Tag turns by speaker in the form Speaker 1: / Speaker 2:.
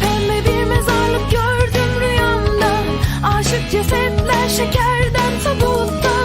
Speaker 1: Pembe bir mezarlık gördüm rüyamda. Aşık cesetler şekerden tabutta.